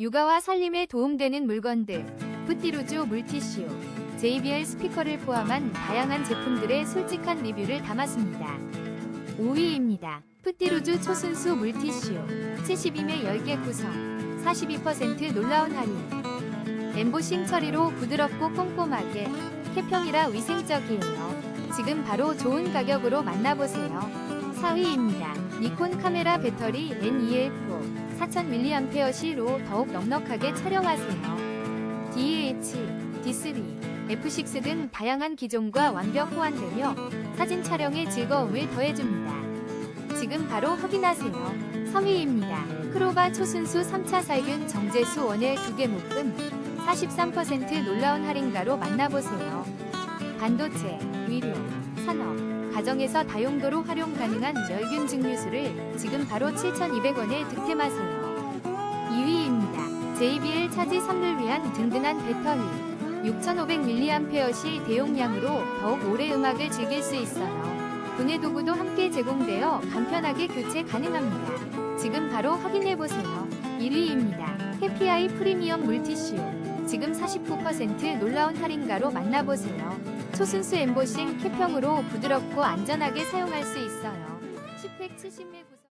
육아와 살림에 도움되는 물건들, 푸띠루즈 물티슈, JBL 스피커를 포함한 다양한 제품들의 솔직한 리뷰를 담았습니다. 5위입니다. 푸띠루즈 초순수 물티슈 72매 10개 구성 42% 놀라운 할인 엠보싱 처리로 부드럽고 꼼꼼하게 캡형이라 위생적이에요. 지금 바로 좋은 가격으로 만나보세요. 4위입니다. 니콘 카메라 배터리 NEF 4000mAh로 더욱 넉넉하게 촬영하세요. DH, D3, F6 등 다양한 기종과 완벽 호환되며 사진 촬영에 즐거움을 더해줍니다. 지금 바로 확인하세요. 3위입니다. 크로바 초순수 3차 살균 정제수 원액 2개 묶음 43% 놀라운 할인가로 만나보세요. 반도체, 산업, 가정에서 다용도로 활용 가능한 멸균 증류수를 지금 바로 7,200원에 득템하세요. 2위입니다. JBL 차지 선물 위한 든든한 배터리 6,500mAh 대용량으로 더욱 오래 음악을 즐길 수 있어요. 분해 도구도 함께 제공되어 간편하게 교체 가능합니다. 지금 바로 확인해보세요. 1위입니다. 해피아이 프리미엄 물티슈 지금 49% 놀라운 할인가로 만나보세요. 초순수 엠보싱 캡형으로 부드럽고 안전하게 사용할 수 있어요. 10팩 70ml 구성